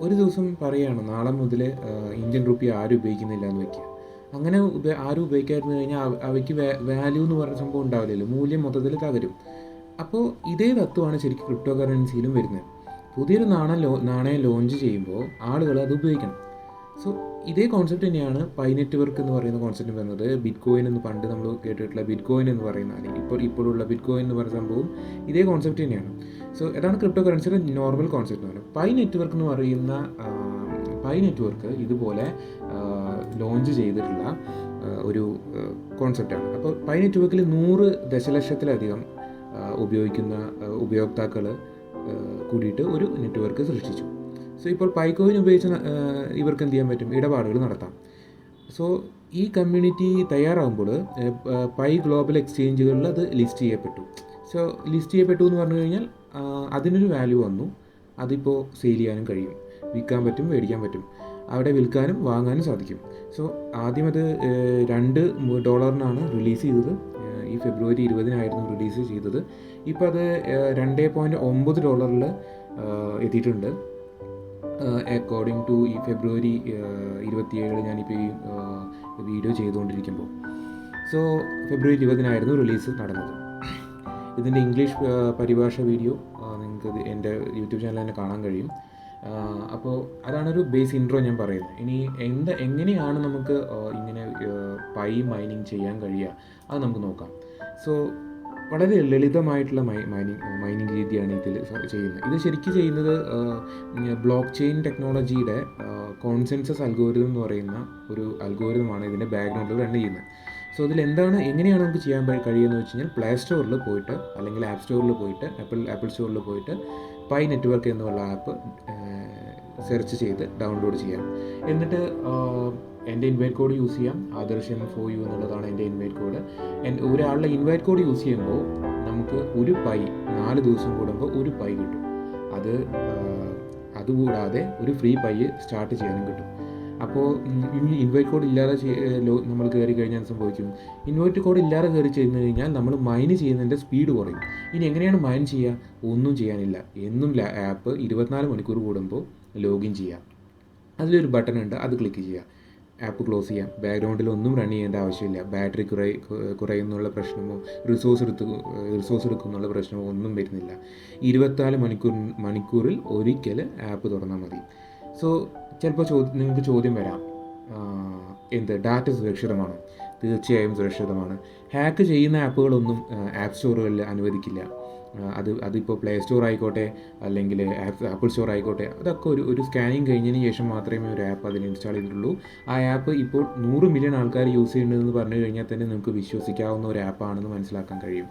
ഒരു ദിവസം പറയുകയാണ് നാളെ മുതൽ ഇന്ത്യൻ റുപ്പി ആരും ഉപയോഗിക്കുന്നില്ല എന്ന് വെക്കുക അങ്ങനെ ഉപ- ആരും ഉപയോഗിക്കാതിരുന്നു കഴിഞ്ഞാൽ അവ- അവയ്ക്ക് വാല്യൂ എന്ന് പറഞ്ഞ സംഭവം ഉണ്ടാവില്ലല്ലോ മൂല്യം മൊത്തത്തിൽ തകരും. അപ്പോൾ ഇതേ തത്വമാണ് ശരിക്കും ക്രിപ്റ്റോ കറൻസിയിലും വരുന്നത്. പുതിയൊരു നാണയം ലോ നാണയം ലോഞ്ച് ചെയ്യുമ്പോൾ ആളുകൾ അത് ഉപയോഗിക്കണം. സോ ഇതേ കോൺസെപ്റ്റ് തന്നെയാണ് പൈ നെറ്റ്വർക്ക് എന്ന് പറയുന്ന കോൺസെപ്റ്റ് വരുന്നത്. ബിറ്റ് കോയിൻ എന്ന് പണ്ട് നമ്മൾ കേട്ടിട്ടുള്ള ബിറ്റ് കോയിൻ എന്ന് പറയുന്ന ഇപ്പോൾ ഇപ്പോഴുള്ള ബിറ്റ് കോയിൻ എന്ന് പറയുന്ന സംഭവം ഇതേ കോൺസെപ്റ്റ് തന്നെയാണ്. സോ അതാണ് ക്രിപ്റ്റോ കറൻസിയുടെ നോർമൽ കോൺസെപ്റ്റ് എന്ന് പറയുന്നത്. പൈ നെറ്റ്വർക്ക് എന്ന് പറയുന്ന പൈ നെറ്റ്വർക്ക് ഇതുപോലെ ലോഞ്ച് ചെയ്തിട്ടുള്ള ഒരു കോൺസെപ്റ്റാണ് അപ്പോൾ പൈ നെറ്റ്വർക്കിൽ നൂറ് ദശലക്ഷത്തിലധികം ഉപയോഗിക്കുന്ന ഉപയോക്താക്കൾ കൂടിയിട്ട് ഒരു നെറ്റ്വർക്ക് സൃഷ്ടിച്ചു. സോ ഇപ്പോൾ പൈക്കോയിൻ ഉപയോഗിച്ച് ഇവർക്ക് എന്ത് ചെയ്യാൻ പറ്റും? ഇടപാടുകൾ നടത്താം. സോ ഈ കമ്മ്യൂണിറ്റി തയ്യാറാകുമ്പോൾ പൈ ഗ്ലോബൽ എക്സ്ചേഞ്ചുകളിൽ അത് ലിസ്റ്റ് ചെയ്യപ്പെട്ടു. സോ ലിസ്റ്റ് ചെയ്യപ്പെട്ടു എന്ന് പറഞ്ഞു കഴിഞ്ഞാൽ അതിനൊരു വാല്യൂ വന്നു. അതിപ്പോൾ സെയിൽ ചെയ്യാനും കഴിയും. വിൽക്കാൻ പറ്റും മേടിക്കാൻ പറ്റും. അവിടെ വിൽക്കാനും വാങ്ങാനും സാധിക്കും. സോ ആദ്യം അത് രണ്ട് ഡോളറിനാണ് റിലീസ് ചെയ്തത്. ഈ ഫെബ്രുവരി ഇരുപതിനായിരുന്നു റിലീസ് ചെയ്തത്. ഇപ്പോൾ അത് രണ്ട് പോയിന്റ് ഒമ്പത് ഡോളറിൽ എത്തിയിട്ടുണ്ട്. അക്കോർഡിംഗ് ടു ഈ ഫെബ്രുവരി ഇരുപത്തിയേഴ് ഞാനിപ്പോൾ ഈ വീഡിയോ ചെയ്തുകൊണ്ടിരിക്കുമ്പോൾ സോ ഫെബ്രുവരി ഇരുപതിനായിരുന്നു റിലീസ് നടന്നത്. ഇതിന്റെ ഇംഗ്ലീഷ് പരിഭാഷ വീഡിയോ നിങ്ങൾക്ക് എന്റെ യൂട്യൂബ് ചാനലിൽ തന്നെ കാണാൻ കഴിയും. അപ്പോൾ അതാണൊരു ബേസ് ഇൻട്രോ ഞാൻ പറയുന്നത്. ഇനി എന്ത് എങ്ങനെയാണ് നമുക്ക് ഇങ്ങനെ പൈ മൈനിങ് ചെയ്യാൻ കഴിയുക? അത് നമുക്ക് നോക്കാം. സോ വളരെ ലളിതമായിട്ടുള്ള മൈ മൈനിങ് മൈനിങ് രീതിയാണ് ഇതിൽ ചെയ്യുന്നത്. ഇത് ശരിക്കും ചെയ്യുന്നത് ബ്ലോക്ക് ചെയിൻ ടെക്നോളജിയുടെ കോൺസെൻസസ് അൽഗോരിതം എന്ന് പറയുന്ന ഒരു അൽഗോരിതമാണ് ഇതിന്റെ ബാക്ക്ഗ്രൗണ്ടിൽ റൺ ചെയ്യുന്നത്. സോ ഇതിൽ എന്താണ് എങ്ങനെയാണ് നമുക്ക് ചെയ്യാൻ കഴിയുമെന്ന് വെച്ച് കഴിഞ്ഞാൽ പ്ലേ സ്റ്റോറിൽ പോയിട്ട് അല്ലെങ്കിൽ ആപ്പ് സ്റ്റോറിൽ പോയിട്ട് ആപ്പിൾ ആപ്പിൾ സ്റ്റോറിൽ പോയിട്ട് പൈ നെറ്റ്വർക്ക് എന്നുള്ള ആപ്പ് സെർച്ച് ചെയ്ത് ഡൗൺലോഡ് ചെയ്യാം. എന്നിട്ട് എന്റെ ഇൻവൈറ്റ് കോഡ് യൂസ് ചെയ്യാം. ആദർശൻ ഫോർ യു എന്നുള്ളതാണ് എന്റെ ഇൻവൈറ്റ് കോഡ് ഒരാളുടെ ഇൻവൈറ്റ് കോഡ് യൂസ് ചെയ്യുമ്പോൾ നമുക്ക് ഒരു പൈ നാല് ദിവസം കൂടുമ്പോൾ ഒരു പൈ കിട്ടും. അത് അതുകൂടാതെ ഒരു ഫ്രീ പൈ സ്റ്റാർട്ട് ചെയ്യാനും കിട്ടും. അപ്പോൾ ഇനി ഇൻവൈറ്റ് കോഡ് ഇല്ലാതെ നമ്മൾ കയറി കഴിഞ്ഞാൽ സംഭവിക്കും? ഇൻവൈറ്റ് കോഡ് ഇല്ലാതെ കയറി ചെന്ന് കഴിഞ്ഞാൽ നമ്മൾ മൈൻ ചെയ്യുന്നതിന്റെ സ്പീഡ് കുറയും. ഇനി എങ്ങനെയാണ് മൈൻ ചെയ്യുക ഒന്നും ചെയ്യാനില്ല. എന്നും ആപ്പ് ഇരുപത്തിനാല് മണിക്കൂർ കൂടുമ്പോൾ ലോഗിൻ ചെയ്യാം. അതിലൊരു ബട്ടൺ ഉണ്ട് അത് ക്ലിക്ക് ചെയ്യുക ആപ്പ് ക്ലോസ് ചെയ്യാം. ബാക്ക്ഗ്രൗണ്ടിൽ ഒന്നും റൺ ചെയ്യേണ്ട ആവശ്യമില്ല. ബാറ്ററി കുറേ കുറയുന്നുള്ള പ്രശ്നമോ റിസോഴ്സ് എടുത്ത് റിസോഴ്സ് എടുക്കുന്നുള്ള പ്രശ്നമോ ഒന്നും വരുന്നില്ല. ഇരുപത്തിനാല് മണിക്കൂർ മണിക്കൂറിൽ ഒരിക്കൽ ആപ്പ് തുറന്നാൽ മതി. സോ ചിലപ്പോൾ ചോദ്യം നിങ്ങൾക്ക് ചോദ്യം വരാം. എന്ത്? ഡാറ്റ സുരക്ഷിതമാണ്? തീർച്ചയായും സുരക്ഷിതമാണ്. ഹാക്ക് ചെയ്യുന്ന ആപ്പുകളൊന്നും ആപ്പ് സ്റ്റോറുകളിൽ അനുവദിക്കില്ല. അത് അതിപ്പോൾ പ്ലേ സ്റ്റോർ ആയിക്കോട്ടെ അല്ലെങ്കിൽ ആപ്പ് ആപ്പിൾ സ്റ്റോർ ആയിക്കോട്ടെ അതൊക്കെ ഒരു ഒരു സ്കാനിങ് കഴിഞ്ഞതിന് ശേഷം മാത്രമേ ഒരു ആപ്പ് അതിൽ ഇൻസ്റ്റാൾ ചെയ്തിട്ടുള്ളൂ. ആ ആപ്പ് ഇപ്പോൾ നൂറ് മില്യൺ ആൾക്കാർ യൂസ് ചെയ്യുന്നതെന്ന് പറഞ്ഞു കഴിഞ്ഞാൽ തന്നെ നമുക്ക് വിശ്വസിക്കാവുന്ന ഒരു ആപ്പാണെന്ന് മനസ്സിലാക്കാൻ കഴിയും.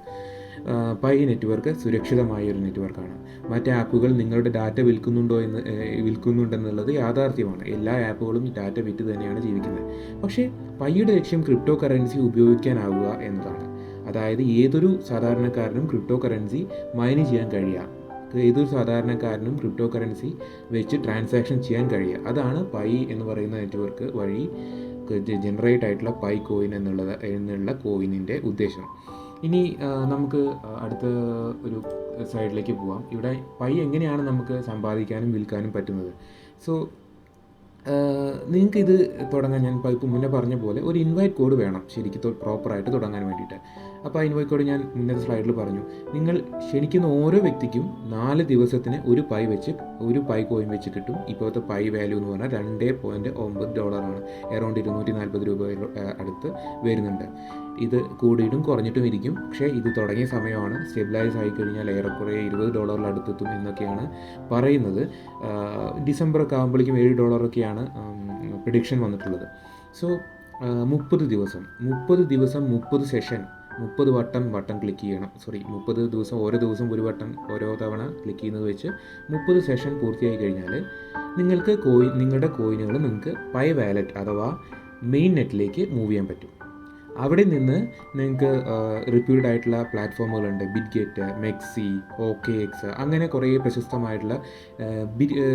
പൈ നെറ്റ്വർക്ക് സുരക്ഷിതമായ ഒരു നെറ്റ്വർക്കാണ്. മറ്റ് ആപ്പുകൾ നിങ്ങളുടെ ഡാറ്റ വിൽക്കുന്നുണ്ടോ എന്ന് വിൽക്കുന്നുണ്ടെന്നുള്ളത് യാഥാർത്ഥ്യമാണ്. എല്ലാ ആപ്പുകളും ഡാറ്റ വിറ്റ് തന്നെയാണ് ജീവിക്കുന്നത്. പക്ഷേ പൈയുടെ ലക്ഷ്യം ക്രിപ്റ്റോ കറൻസി ഉപയോഗിക്കാനാവുക എന്നതാണ്. അതായത് ഏതൊരു സാധാരണക്കാരനും ക്രിപ്റ്റോ കറൻസി മൈന് ചെയ്യാൻ കഴിയുക ഏതൊരു സാധാരണക്കാരനും ക്രിപ്റ്റോ കറൻസി വെച്ച് ട്രാൻസാക്ഷൻ ചെയ്യാൻ കഴിയുക അതാണ് പൈ എന്ന് പറയുന്ന നെറ്റ്വർക്ക് വഴി ജനറേറ്റ് ആയിട്ടുള്ള പൈ കോയിൻ എന്നുള്ളത് എന്നുള്ള കോയിനിന്റെ ഉദ്ദേശം. ഇനി നമുക്ക് അടുത്ത ഒരു സൈഡിലേക്ക് പോവാം. ഇവിടെ പൈ എങ്ങനെയാണ് നമുക്ക് സമ്പാദിക്കാനും വിൽക്കാനും പറ്റുന്നത്? സോ നിങ്ങൾക്ക് ഇത് തുടങ്ങാൻ ഞാൻ ഇപ്പോൾ മുന്നേ പറഞ്ഞ പോലെ ഒരു ഇൻവൈറ്റ് കോഡ് വേണം. ശരിക്കും പ്രോപ്പറായിട്ട് തുടങ്ങാൻ വേണ്ടിയിട്ട്. അപ്പോൾ അതിന് ഇൻവൈറ്റ് ഞാൻ മുന്നത്തെ സ്ലൈഡിൽ പറഞ്ഞു. നിങ്ങൾ ക്ഷണിക്കുന്ന ഓരോ വ്യക്തിക്കും നാല് ദിവസത്തിന് ഒരു പൈ വെച്ച് ഒരു പൈ കോയിൻ വെച്ച് കിട്ടും. ഇപ്പോഴത്തെ പൈ വാല്യൂ എന്ന് പറഞ്ഞാൽ രണ്ട് പോയിന്റ് ഒമ്പത് ഡോളറാണ് എറൗണ്ട് ഇരുന്നൂറ്റി നാൽപ്പത് രൂപ അടുത്ത് വരുന്നുണ്ട്. ഇത് കൂടിയിട്ടും കുറഞ്ഞിട്ടും ഇരിക്കും. പക്ഷേ ഇത് തുടങ്ങിയ സമയമാണ്. സ്റ്റെബിലൈസ് ആയി കഴിഞ്ഞാൽ ഏറെക്കുറെ ഇരുപത് ഡോളറിൽ അടുത്തെത്തും എന്നൊക്കെയാണ് പറയുന്നത്. ഡിസംബറൊക്കെ ആകുമ്പോഴേക്കും ഏഴ് ഡോളറൊക്കെയാണ് പ്രഡിക്ഷൻ വന്നിട്ടുള്ളത്. സോ മുപ്പത് ദിവസം. മുപ്പത് ദിവസം മുപ്പത് സെഷൻ മുപ്പത് വട്ടം വട്ടം ക്ലിക്ക് ചെയ്യണം. സോറി മുപ്പത് ദിവസം ഓരോ ദിവസം ഒരു വട്ടം ഓരോ തവണ ക്ലിക്ക് ചെയ്യുന്നത് വെച്ച് മുപ്പത് സെഷൻ പൂർത്തിയായി കഴിഞ്ഞാൽ നിങ്ങൾക്ക് കോയിൻ നിങ്ങളുടെ കോയിനുകൾ നിങ്ങൾക്ക് പൈ വാലറ്റ് അഥവാ മെയിൻ നെറ്റിലേക്ക് മൂവ് ചെയ്യാൻ പറ്റും. അവിടെ നിന്ന് നിങ്ങൾക്ക് റിപ്യൂട്ട് ആയിട്ടുള്ള പ്ലാറ്റ്ഫോമുകളുണ്ട് ബിറ്റ്ഗേറ്റ് മെക്സി ഓക്കെ എക്സ് അങ്ങനെ കുറേ പ്രശസ്തമായിട്ടുള്ള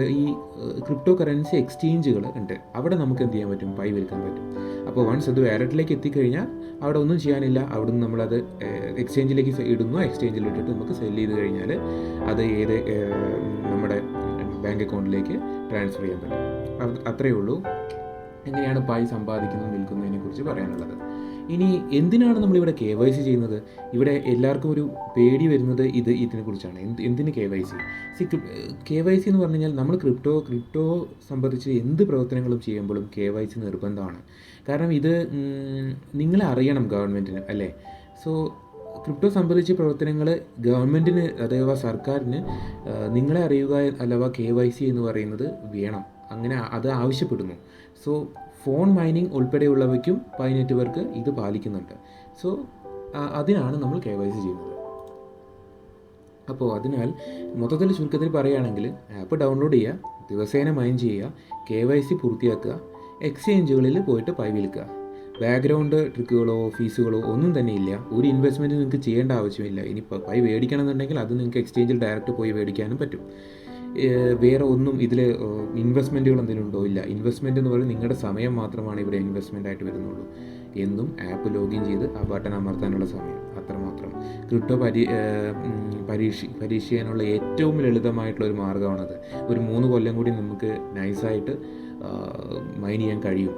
ഈ ക്രിപ്റ്റോ കറൻസി എക്സ്ചേഞ്ചുകൾ ഉണ്ട്. അവിടെ നമുക്ക് എന്ത് ചെയ്യാൻ പറ്റും? പൈ വിൽക്കാൻ പറ്റും. അപ്പോൾ വൺസ് അത് വാലറ്റിലേക്ക് എത്തിക്കഴിഞ്ഞാൽ അവിടെ ഒന്നും ചെയ്യാനില്ല. അവിടെ നിന്ന് നമ്മളത് എക്സ്ചേഞ്ചിലേക്ക് ഇടുന്നു. എക്സ്ചേഞ്ചിൽ ഇട്ടിട്ട് നമുക്ക് സെൽ ചെയ്ത് കഴിഞ്ഞാൽ അത് ഏത് നമ്മുടെ ബാങ്ക് അക്കൗണ്ടിലേക്ക് ട്രാൻസ്ഫർ ചെയ്യാൻ പറ്റും. അത് അത്രയേ ഉള്ളൂ. എങ്ങനെയാണ് പൈ സമ്പാദിക്കുന്നതും വിൽക്കുന്നതിനെ കുറിച്ച് പറയാനുള്ളത്. ഇനി എന്തിനാണ് നമ്മളിവിടെ കെ വൈ സി ചെയ്യുന്നത്? ഇവിടെ എല്ലാവർക്കും ഒരു പേടി വരുന്നത് ഇത് ഇതിനെക്കുറിച്ചാണ്. എന്ത് എന്തിന് K Y C C K Y C എന്ന് പറഞ്ഞു കഴിഞ്ഞാൽ നമ്മൾ ക്രിപ്റ്റോ ക്രിപ്റ്റോ സംബന്ധിച്ച് എന്ത് പ്രവർത്തനങ്ങളും ചെയ്യുമ്പോഴും കെ വൈ സി നിർബന്ധമാണ്. കാരണം ഇത് നിങ്ങളെ അറിയണം ഗവൺമെന്റിന് അല്ലേ? സോ ക്രിപ്റ്റോ സംബന്ധിച്ച പ്രവർത്തനങ്ങൾ ഗവൺമെന്റിന് അഥവാ സർക്കാരിന് നിങ്ങളെ അറിയുക അഥവാ കെ വൈ സി എന്ന് പറയുന്നത് വേണം. അങ്ങനെ അത് ആവശ്യപ്പെടുന്നു. സോ ഫോൺ മൈനിങ് ഉൾപ്പെടെയുള്ളവയ്ക്കും പൈ നെറ്റ്വർക്ക് ഇത് പാലിക്കുന്നുണ്ട്. സോ അതിനാണ് നമ്മൾ കെ വൈ സി ചെയ്യുന്നത്. അപ്പോൾ അതിനാൽ മൊത്തത്തിൽ ചുരുക്കത്തിൽ പറയുകയാണെങ്കിൽ ആപ്പ് ഡൗൺലോഡ് ചെയ്യുക ദിവസേന മൈൻ ചെയ്യുക കെ വൈ സി പൂർത്തിയാക്കുക എക്സ്ചേഞ്ചുകളിൽ പോയിട്ട് പൈ വിൽക്കുക. ബാക്ക്ഗ്രൗണ്ട് ട്രിക്കുകളോ ഫീസുകളോ ഒന്നും തന്നെ ഇല്ല. ഒരു ഇൻവെസ്റ്റ്മെന്റ് നിങ്ങൾക്ക് ചെയ്യേണ്ട ആവശ്യമില്ല. ഇനി പൈ മേടിക്കണം എന്നുണ്ടെങ്കിൽ അത് നിങ്ങൾക്ക് എക്സ്ചേഞ്ചിൽ ഡയറക്റ്റ് പോയി മേടിക്കാനും പറ്റും. വേറെ ഒന്നും ഇതിൽ ഇൻവെസ്റ്റ്മെന്റുകൾ എന്തെങ്കിലും ഉണ്ടോ? ഇല്ല. ഇൻവെസ്റ്റ്മെന്റ് എന്ന് പറയുന്നത് നിങ്ങളുടെ സമയം മാത്രമാണ് ഇവിടെ ഇൻവെസ്റ്റ്മെന്റ് ആയിട്ട് വരുന്നുള്ളൂ. എന്നും ആപ്പ് ലോഗിൻ ചെയ്ത് ആ ബട്ടൺ അമർത്താനുള്ള സമയം. അത്രമാത്രം. ക്രിപ്റ്റോ പരി പരീക്ഷി പരീക്ഷ പരീക്ഷിക്കാനുള്ള ഏറ്റവും ലളിതമായിട്ടുള്ള ഒരു മാർഗമാണത്. ഒരു മൂന്ന് കൊല്ലം കൂടി നമുക്ക് നൈസായിട്ട് മൈൻ ചെയ്യാൻ കഴിയും.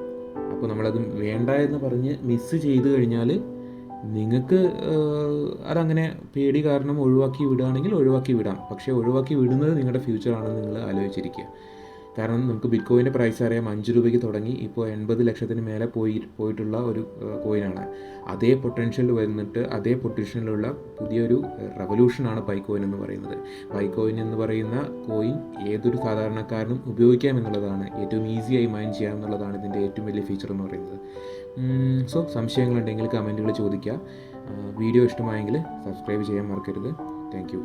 അപ്പോൾ നമ്മളത് വേണ്ട എന്ന് പറഞ്ഞ് മിസ്സ് ചെയ്ത് കഴിഞ്ഞാൽ നിങ്ങൾക്ക് അതങ്ങനെ പേടി കാരണം ഒഴിവാക്കി വിടുകയാണെങ്കിൽ ഒഴിവാക്കി വിടാം. പക്ഷേ ഒഴിവാക്കി വിടുന്നത് നിങ്ങളുടെ ഫ്യൂച്ചറാണെന്ന് നിങ്ങൾ ആലോചിച്ചിരിക്കുക. കാരണം നമുക്ക് ബിറ്റ്കോയിന്റെ പ്രൈസ് അറിയാം. അഞ്ച് രൂപയ്ക്ക് തുടങ്ങി. ഇപ്പോൾ എൺപത് ലക്ഷത്തിന് മേലെ പോയി പോയിട്ടുള്ള ഒരു കോയിനാണ് അതേ പൊട്ടൻഷ്യൽ വന്നിട്ട് അതേ പൊട്ടൻഷ്യലുള്ള പുതിയൊരു റവല്യൂഷനാണ് ബൈക്കോയിൻ എന്ന് പറയുന്നത്. ബൈക്കോയിൻ എന്ന് പറയുന്ന കോയിൻ ഏതൊരു സാധാരണക്കാരനും ഉപയോഗിക്കാം എന്നുള്ളതാണ്. ഏറ്റവും ഈസിയായി മൈൻ ചെയ്യാം എന്നുള്ളതാണ് ഇതിന്റെ ഏറ്റവും വലിയ ഫീച്ചർ എന്ന് പറയുന്നത്. സോ സംശയങ്ങളുണ്ടെങ്കിൽ കമന്റുകൾ ചോദിക്കുക. വീഡിയോ ഇഷ്ടമായെങ്കിൽ സബ്സ്ക്രൈബ് ചെയ്യാൻ മറക്കരുത്. താങ്ക്